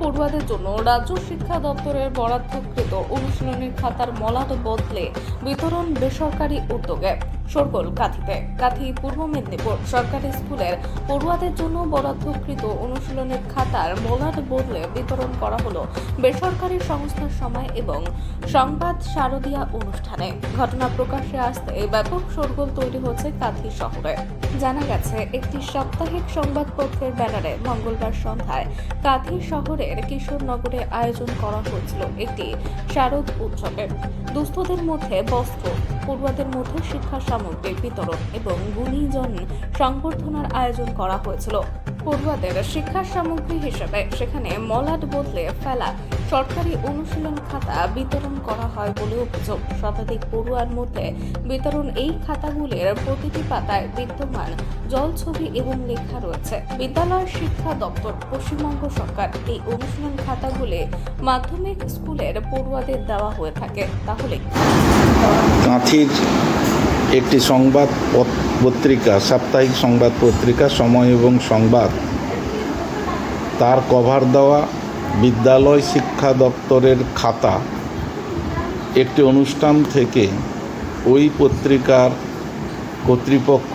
পড়ুয়াদের জন্য রাজ্য শিক্ষা দপ্তরের বরাদ্দকৃত অনুশীলনী খাতার মলাট বদলে বিতরণ বেসরকারি উদ্যোগে সরগোল কাঁথিতে। কাঁথি পূর্ব মেদিনীপুর সরকারি স্কুলের পড়ুয়াদের জন্য বরাদ্দকৃত অনুশীলনের খাতার মলাট বদলে বিতরণ করা হলো বেসরকারি সংস্থার সময় এবং সংবাদ শারদীয়া অনুষ্ঠানে। ঘটনা প্রকাশ্যে আসতে ব্যাপক সরগোল তৈরি হচ্ছে কাঁথি শহরে। জানা গেছে, একটি সাপ্তাহিক সংবাদপত্রের ব্যানারে মঙ্গলবার সন্ধ্যায় কাঁথি শহরের কিশোরনগরে আয়োজন করা হয়েছিল একটি শারদ উৎসবের। দুস্থদের মধ্যে বস্ত্র, পড়ুয়াদের মধ্যে শিক্ষা সামগ্রী বিতরণ এবং গুণীজন সংবর্ধনার আয়োজন করা হয়েছিল। পড়ুয়াদের শিক্ষার সামগ্রী হিসেবে সেখানে মলাট বদলে ফেলা সরকারি অনুশীলন খাতা বিতরণ করা হয় বলে অভিযোগ। শতাধিক পড়ুয়ার মধ্যে বিতরণ এই খাতাগুলির প্রতিটি পাতায় বিদ্যমান জল ছবি এবং লেখা রয়েছে। বিদ্যালয় শিক্ষা দপ্তর, পশ্চিমবঙ্গ সরকার এই অনুশীলন খাতাগুলি মাধ্যমিক স্কুলের পড়ুয়াদের দেওয়া হয়ে থাকে। তাহলে একটি সংবাদ পত্রিকা, সাপ্তাহিক সংবাদ পত্রিকা, সময় এবং সংবাদ। তার কভার দেওয়া বিদ্যালয় শিক্ষা দপ্তরের খাতা। একটি অনুষ্ঠান থেকে ওই পত্রিকার কর্তৃপক্ষ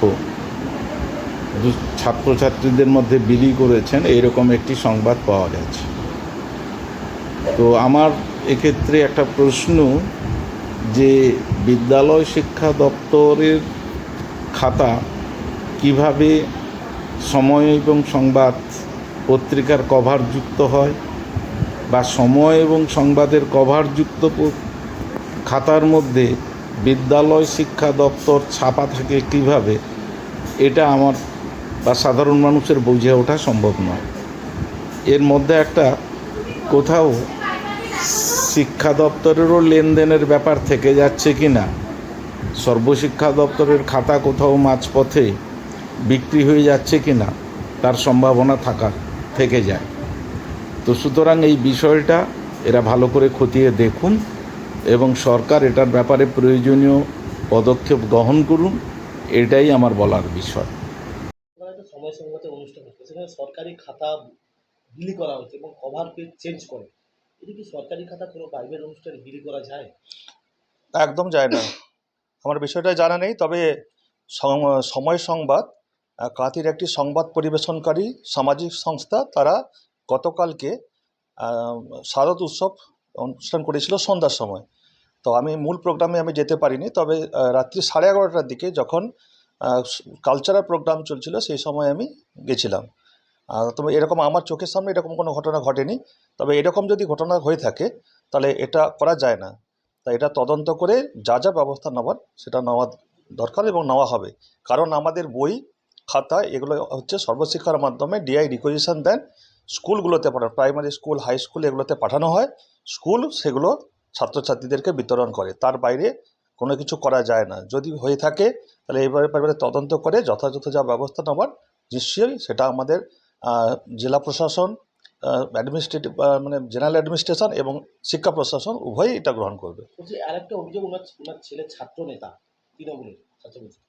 ছাত্রছাত্রীদের মধ্যে বিলি করেছেন, এইরকম একটি সংবাদ পাওয়া গেছে। তো আমার এক্ষেত্রে একটা প্রশ্ন যে বিদ্যালয় শিক্ষা দপ্তরের খাতা কীভাবে সময় এবং সংবাদ পত্রিকার কভার যুক্ত হয় বা সময় এবং সংবাদের কভার যুক্ত খাতার মধ্যে বিদ্যালয় শিক্ষা দপ্তর ছাপা থাকে কীভাবে, এটা আমার বা সাধারণ মানুষের বুঝে ওঠা সম্ভব নয়। এর মধ্যে একটা কোথাও শিক্ষা দপ্তরেরও লেনদেনের ব্যাপার থেকে যাচ্ছে কি না? সর্বশিক্ষা দপ্তরের খাতা কোথাও মাঝপথে বিক্রি হয়ে যাচ্ছে কি না? তার সম্ভাবনা থাকা থেকে যায়। তো সুতরাং এই বিষয়টা এরা ভালো করে খতিয়ে দেখুন এবং সরকার এটার ব্যাপারে প্রয়োজনীয় পদক্ষেপ গ্রহণ করুন, এটাই আমার বলার বিষয়। সময় অনুষ্ঠান হচ্ছে। সেখানে সরকারি খাতা বিলি করা হচ্ছে এবং কভার পেজ চেঞ্জ করে। এটা কি সরকারি খাতা প্রাইভেট অনুষ্ঠানে করা যায়? একদম যায় না। আমার বিষয়টা জানা নেই, তবে সময় সংবাদ কাতির একটি সংবাদ পরিবেশনকারী সামাজিক সংস্থা, তারা গতকালকে শারদ উৎসব অনুষ্ঠান করেছিল সন্ধ্যার সময়। তো আমি মূল প্রোগ্রামে আমি যেতে পারিনি, তবে রাত্রি সাড়ে এগারোটার দিকে যখন কালচারাল প্রোগ্রাম চলছিল, সেই সময় আমি গেছিলাম। আহ, তবে এরকম আমার চোখের সামনে এরকম কোনো ঘটনা ঘটেনি তবে এরকম যদি ঘটনা হয়ে থাকে তাহলে এটা করা যায় না। তাই এটা তদন্ত করে যা যা ব্যবস্থা নেওয়ার সেটা নেওয়া দরকার এবং নেওয়া হবে। কারণ আমাদের বই খাতা এগুলো হচ্ছে সর্বশিক্ষার মাধ্যমে ডিআই রিকোজিশন দেন স্কুলগুলোতে পাঠানো প্রাইমারি স্কুল হাই স্কুল এগুলোতে পাঠানো হয়। স্কুল সেগুলো ছাত্রছাত্রীদেরকে বিতরণ করে। তার বাইরে কোনো কিছু করা যায় না। যদি হয়ে থাকে তাহলে এই ব্যাপারে তদন্ত করে যথাযথ যা ব্যবস্থা নেওয়ার নিশ্চয়ই সেটা আমাদের জেলা প্রশাসন অ্যাডমিনিস্ট্রেটিভ মানে জেনারেল অ্যাডমিনিস্ট্রেশন এবং শিক্ষা প্রশাসন উভয়ই এটা গ্রহণ করবে। আরেকটা অভিযোগ ওনার ওনার ছেলে ছাত্র নেতা তৃণমূলের ছাত্রনেতা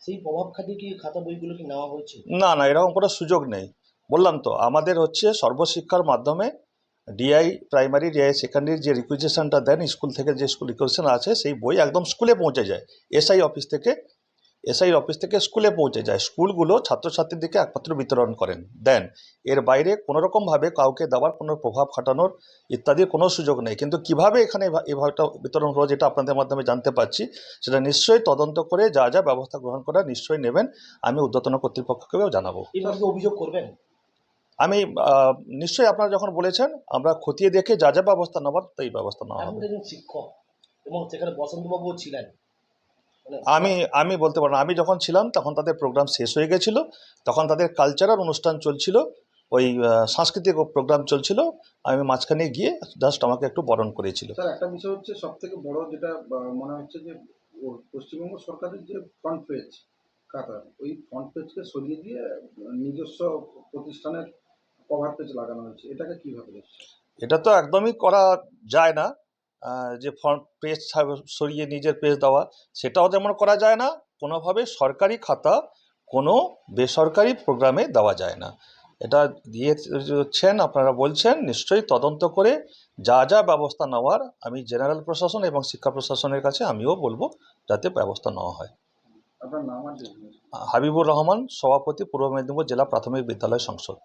সেই প্রভাব খাটিয়ে কি খাতা বইগুলো কি নেওয়া হয়েছে? না না এরকম কোনো সুযোগ নেই। বললাম তো আমাদের হচ্ছে সর্বশিক্ষার মাধ্যমে ডিআই প্রাইমারি ডিআই সেকেন্ডারি যে রিকুইজেশনটা দেন স্কুল থেকে যে স্কুল রিকুইজেশন আছে সেই বই একদম স্কুলে পৌঁছে যায় এসআই অফিস থেকে এসআই অফিস থেকে স্কুলে পৌঁছে যায়। স্কুলগুলো ছাত্রছাত্রীদেরকে একমাত্র বিতরণ করেন। দেন এর বাইরে কোনোরকমভাবে কাউকে দেওয়ার কোনো প্রভাব খাটানোর ইত্যাদির কোনো সুযোগ নেই। কিন্তু কীভাবে এখানে এভা- এভাবেটা বিতরণ হলো যেটা আপনাদের মাধ্যমে জানতে পারছি সেটা নিশ্চয়ই তদন্ত করে যা যা ব্যবস্থা গ্রহণ করা নিশ্চয়ই নেবেন। আমি উদ্যতন কর্তৃপক্ষকেও জানাব। অভিযোগ করবেন? আমি নিশ্চয়ই আপনারা যখন বলেছেন আমরা খতিয়ে দেখে যা যা ব্যবস্থা নেওয়ার তাই ব্যবস্থা নেওয়া হবে। শিক্ষক এবং সেখানে বসন্তবাবুও ছিলেন। আমি আমি বলতে পারব। আমি যখন ছিলাম তখন তাদের প্রোগ্রাম শেষ হয়ে গেছিল। তখন তাদের কালচারাল অনুষ্ঠান চলছিল। ওই সাংস্কৃতিক প্রোগ্রাম চলছিল। আমি মাঝখানে গিয়ে জাস্ট আমাকে একটু বরণ করেছিল। স্যার একটা বিষয় হচ্ছে সব থেকে বড় যেটা মনে হচ্ছে যে পশ্চিমবঙ্গ সরকারের যে ফ্রন্ট পেজ খাতা ওই ফ্রন্ট পেজকে সরিয়ে দিয়ে নিজস্ব প্রতিষ্ঠানের কভার পেজ লাগানো হয়েছে। এটাকে কীভাবে এটা তো একদমই করা যায় না। যে ফর্ম পেজ সরিয়ে নিজের পেজ দেওয়া সেটাও যেমন করা যায় না। কোনোভাবে সরকারি খাতা কোনো বেসরকারি প্রোগ্রামে দেওয়া যায় না। এটা দিয়েছেন আপনারা বলছেন নিশ্চয়ই তদন্ত করে যা যা ব্যবস্থা নেওয়ার আমি জেনারেল প্রশাসন এবং শিক্ষা প্রশাসনের কাছে আমিও বলব যাতে ব্যবস্থা নেওয়া হয়। হাবিবুর রহমান সভাপতি পূর্ব মেদিনীপুর জেলা প্রাথমিক বিদ্যালয় সংসদ।